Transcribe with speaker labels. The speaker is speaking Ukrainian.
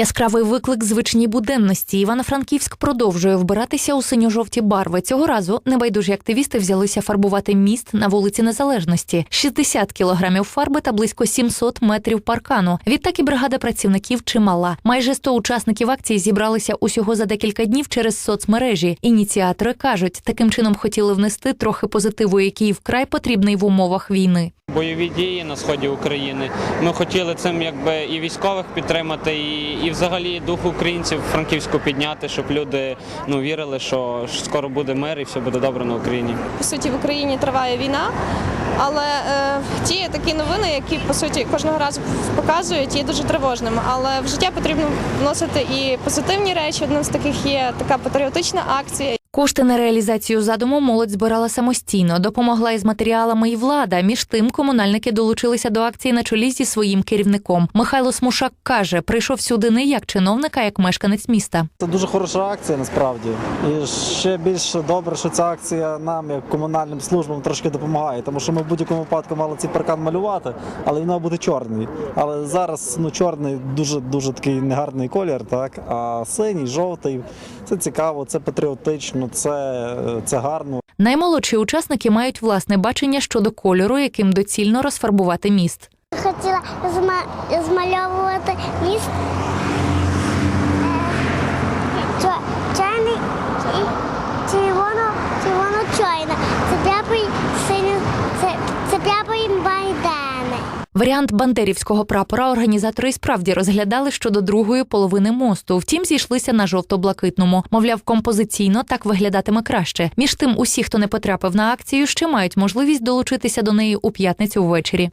Speaker 1: Яскравий виклик звичній буденності. Івано-Франківськ продовжує вбиратися у синьо-жовті барви. Цього разу небайдужі активісти взялися фарбувати міст на вулиці Незалежності: 60 кілограмів фарби та близько 700 метрів паркану. Відтак і бригада працівників чимала. Майже 100 учасників акції зібралися усього за декілька днів через соцмережі. Ініціатори кажуть, таким чином хотіли внести трохи позитиву, який вкрай потрібний в умовах війни.
Speaker 2: бойові дії на сході України. Ми хотіли цим якби і військових підтримати, і, взагалі дух українців франківську підняти, щоб люди ну вірили, що скоро буде мир і все буде добре на Україні.
Speaker 3: по суті в Україні триває війна. Але е, ті такі новини, які по суті кожного разу показують, є дуже тривожними. Але в життя потрібно вносити і позитивні речі. Одним з таких є така патріотична акція.
Speaker 1: Кошти на реалізацію задуму молодь збирала самостійно, допомогла із матеріалами і влада. Між тим комунальники долучилися до акції на чолі зі своїм керівником. Михайло Смушак каже, прийшов сюди не як чиновник, а як мешканець міста.
Speaker 4: Це дуже хороша акція насправді. І ще більш добре, що ця акція нам, як комунальним службам, трошки допомагає, тому що ми в будь-якому випадку мали цей паркан малювати, але він мав бути чорний. Але зараз ну чорний дуже дуже такий негарний колір, так а синій, жовтий це цікаво, це патріотично, це, це гарно.
Speaker 1: Наймолодші учасники мають власне бачення щодо кольору, яким доцільно розфарбувати міст.
Speaker 5: Хотіла зма- змальовувати міст е, чайний і червоно, червоно чайна. Це теплий синій, це.
Speaker 1: Варіант бандерівського прапора організатори справді розглядали щодо другої половини мосту. Втім, зійшлися на жовто-блакитному. Мовляв, композиційно так виглядатиме краще. Між тим, усі, хто не потрапив на акцію, ще мають можливість долучитися до неї у п'ятницю ввечері.